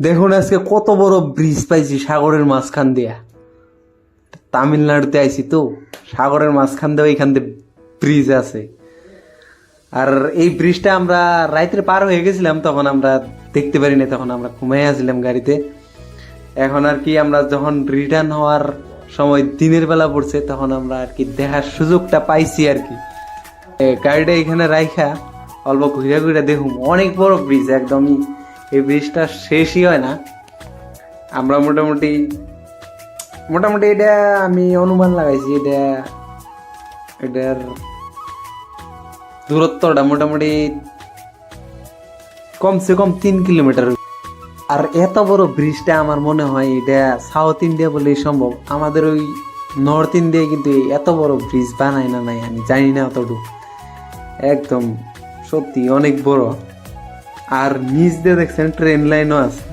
দেখুন আজকে কত বড় ব্রিজ পাইছি সাগরের মাঝখান দিয়া। তামিলনাড়ুতে আইছি তো, সাগরের মাঝখান দিয়ে ওইখান দিয়ে ব্রিজ আছে। আর এই ব্রিজটা আমরা রাইতের পার হয়ে গেছিলাম, তখন আমরা দেখতে পারি না তখন আমরা ঘুমাই আসছিলাম গাড়িতে। এখন আর কি আমরা যখন রিটার্ন হওয়ার সময় দিনের বেলা পড়ছে, তখন আমরা আর কি দেখার সুযোগটা পাইছি আর কি। গাড়িটা এখানে রাইখা, অল্প ঘুরে ঘুরে দেখুন, অনেক বড় ব্রিজ একদমই এই ব্রিজটা শেষই হয় না। আমরা মোটামুটি মোটামুটি এটা আমি অনুমান লাগাইছি, এটা, এটার দূরত্বটা মোটামুটি কমসে কম তিন কিলোমিটার। আর এত বড় ব্রিজটা আমার মনে হয় এটা সাউথ ইন্ডিয়া বলেই সম্ভব। আমাদের ওই নর্থ ইন্ডিয়ায় কিন্তু এত বড় ব্রিজ বানায় না নাই, আমি জানি না অতটুকু। একদম সত্যি অনেক বড়। আর নিচ দিয়ে দেখছেন ট্রেন লাইনও আছে।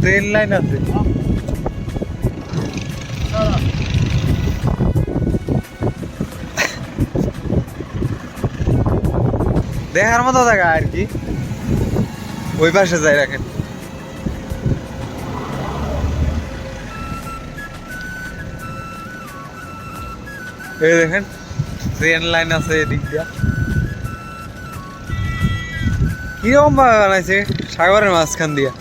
ট্রেন লাইন আছে। দেখার মতো জায়গা আর কি। ওই পাশে যাই, রাখেন। এই দেখেন ট্রেন লাইন আছে এদিক দিয়া। কীরকম ভাবে বানাইছে? সাগরের মাঝখান দিয়া।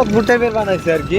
অদ্ভুত টাইপের বানাইছে আর কি।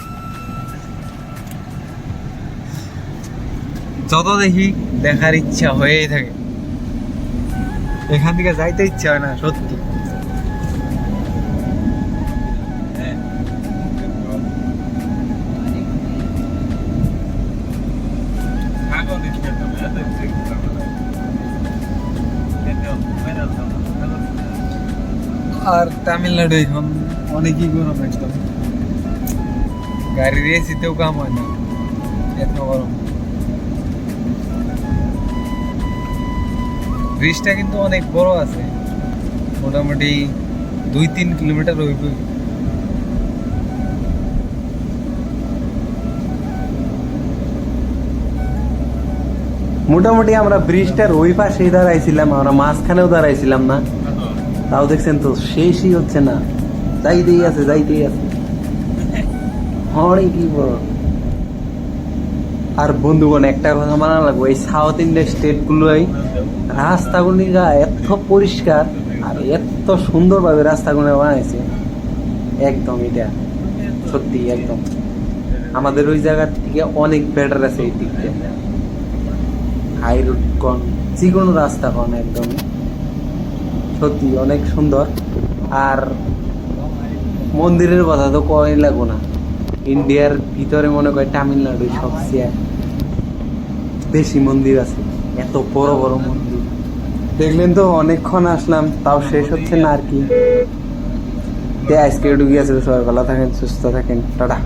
যত দেখি দেখার ইচ্ছা হয়েই থাকে। এখান থেকে যাইতে ইচ্ছা হয় না, সত্যি। আর তামিলনাড়ু এখন অনেকই গরম একদম। গাড়ির এসিতেও কাম হয় না, এত গরম। ব্রিজটা কিন্তু অনেক বড় আছে। মোটামুটি দুই তিন কিলোমিটার হইবে মোটামুটি আমরা ব্রিজটার ওই পাশেই দাঁড়াইছিলাম, আমরা মাঝখানেও দাঁড়াইছিলাম না। তাও দেখছেন তো, শেষই হচ্ছে না। যাইতেই আছে যাইতেই আছে। অনেকই বড় আর বন্ধুগণ, একটা কথা মানা লাগবে, এই সাউথ ইন্ডিয়া স্টেট গুলোই রাস্তাগুলি গা এত পরিষ্কার আর এত সুন্দরভাবে রাস্তাগুলো বানাইছে, একদম এটা। সত্যি, একদম। আমাদের ওই জায়গার থেকে অনেক বেটার আছে এই দিক দিয়ে হাই রোড কন, যে কোনো রাস্তা কন, একদম। সত্যি, অনেক সুন্দর। আর মন্দিরের কথা তো কই লাগো না। ইন্ডিয়ার ভিতরে মনে করে তামিলনাড়ু সবচেয়ে বেশি মন্দির আছে। এত বড় বড় মন্দির। দেখলেন তো, অনেকক্ষণ আসলাম, তাও শেষ হচ্ছে না আর কি। আজকে একটু গিয়েছিল সবাই ভালো থাকেন, সুস্থ থাকেন, টাটা।